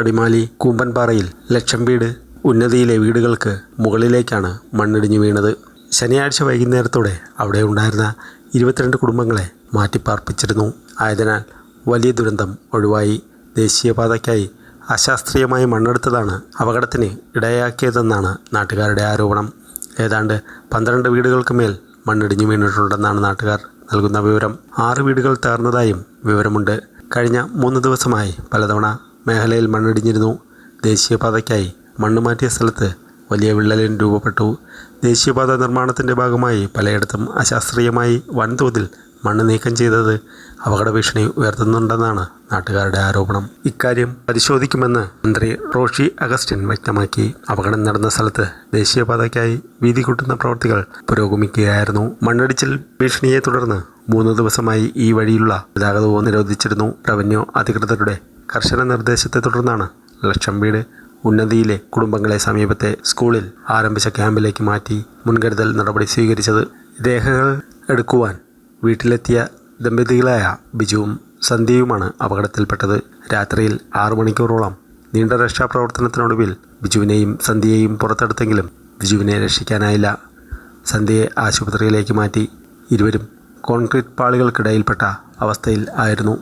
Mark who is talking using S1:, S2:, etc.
S1: അടിമാലി കൂമ്പൻപാറയിൽ ലക്ഷം വീട് ഉന്നതിയിലെ വീടുകൾക്ക് മുകളിലേക്കാണ് മണ്ണിടിഞ്ഞു വീണത്. ശനിയാഴ്ച വൈകുന്നേരത്തോടെ അവിടെ ഉണ്ടായിരുന്ന ഇരുപത്തിരണ്ട് കുടുംബങ്ങളെ മാറ്റിപ്പാർപ്പിച്ചിരുന്നു. ആയതിനാൽ വലിയ ദുരന്തം ഒഴിവായി. ദേശീയപാതയ്ക്കായി അശാസ്ത്രീയമായി മണ്ണെടുത്തതാണ് അപകടത്തിന് ഇടയാക്കിയതെന്നാണ് നാട്ടുകാരുടെ ആരോപണം. ഏതാണ്ട് പന്ത്രണ്ട് വീടുകൾക്ക് മേൽ മണ്ണിടിഞ്ഞു വീണിട്ടുണ്ടെന്നാണ് നാട്ടുകാർ നൽകുന്ന വിവരം. ആറ് വീടുകൾ തകർന്നതായും വിവരമുണ്ട്. കഴിഞ്ഞ മൂന്ന് ദിവസമായി പലതവണ മേഖലയിൽ മണ്ണിടിഞ്ഞിരുന്നു. ദേശീയപാതയ്ക്കായി മണ്ണ് മാറ്റിയ സ്ഥലത്ത് വലിയ വിള്ളലും രൂപപ്പെട്ടു. ദേശീയപാത നിർമ്മാണത്തിന്റെ ഭാഗമായി പലയിടത്തും അശാസ്ത്രീയമായി വൻതോതിൽ മണ്ണ് നീക്കം ചെയ്തത് അപകട ഭീഷണി ഉയർത്തുന്നുണ്ടെന്നാണ് നാട്ടുകാരുടെ ആരോപണം. ഇക്കാര്യം പരിശോധിക്കുമെന്ന് മന്ത്രി റോഷി അഗസ്റ്റിൻ വ്യക്തമാക്കി. അപകടം നടന്ന സ്ഥലത്ത് ദേശീയപാതയ്ക്കായി വീതി കൂട്ടുന്ന പ്രവർത്തികൾ പുരോഗമിക്കുകയായിരുന്നു. മണ്ണിടിച്ചിൽ ഭീഷണിയെ തുടർന്ന് മൂന്ന് ദിവസമായി ഈ വഴിയിലുള്ള ഗതാഗതവും നിരോധിച്ചിരുന്നു. റവന്യൂ അധികൃതരുടെ കർശന നിർദ്ദേശത്തെ തുടർന്നാണ് ലക്ഷം വീട് ഉന്നതിയിലെ കുടുംബങ്ങളെ സമീപത്തെ സ്കൂളിൽ ആരംഭിച്ച ക്യാമ്പിലേക്ക് മാറ്റി മുൻകരുതൽ നടപടി സ്വീകരിച്ചത്. രേഖകൾ എടുക്കുവാൻ വീട്ടിലെത്തിയ ദമ്പതികളായ ബിജുവും സന്ധ്യയുമാണ് അപകടത്തിൽപ്പെട്ടത്. രാത്രിയിൽ ആറു മണിക്കൂറോളം നീണ്ട രക്ഷാപ്രവർത്തനത്തിനൊടുവിൽ ബിജുവിനെയും സന്ധ്യയെയും പുറത്തെടുത്തെങ്കിലും ബിജുവിനെ രക്ഷിക്കാനായില്ല. സന്ധ്യയെ ആശുപത്രിയിലേക്ക് മാറ്റി ഇരുവരും കോൺക്രീറ്റ് പാളികൾക്കിടയിൽപ്പെട്ട അവസ്ഥയിൽ ആയിരുന്നു.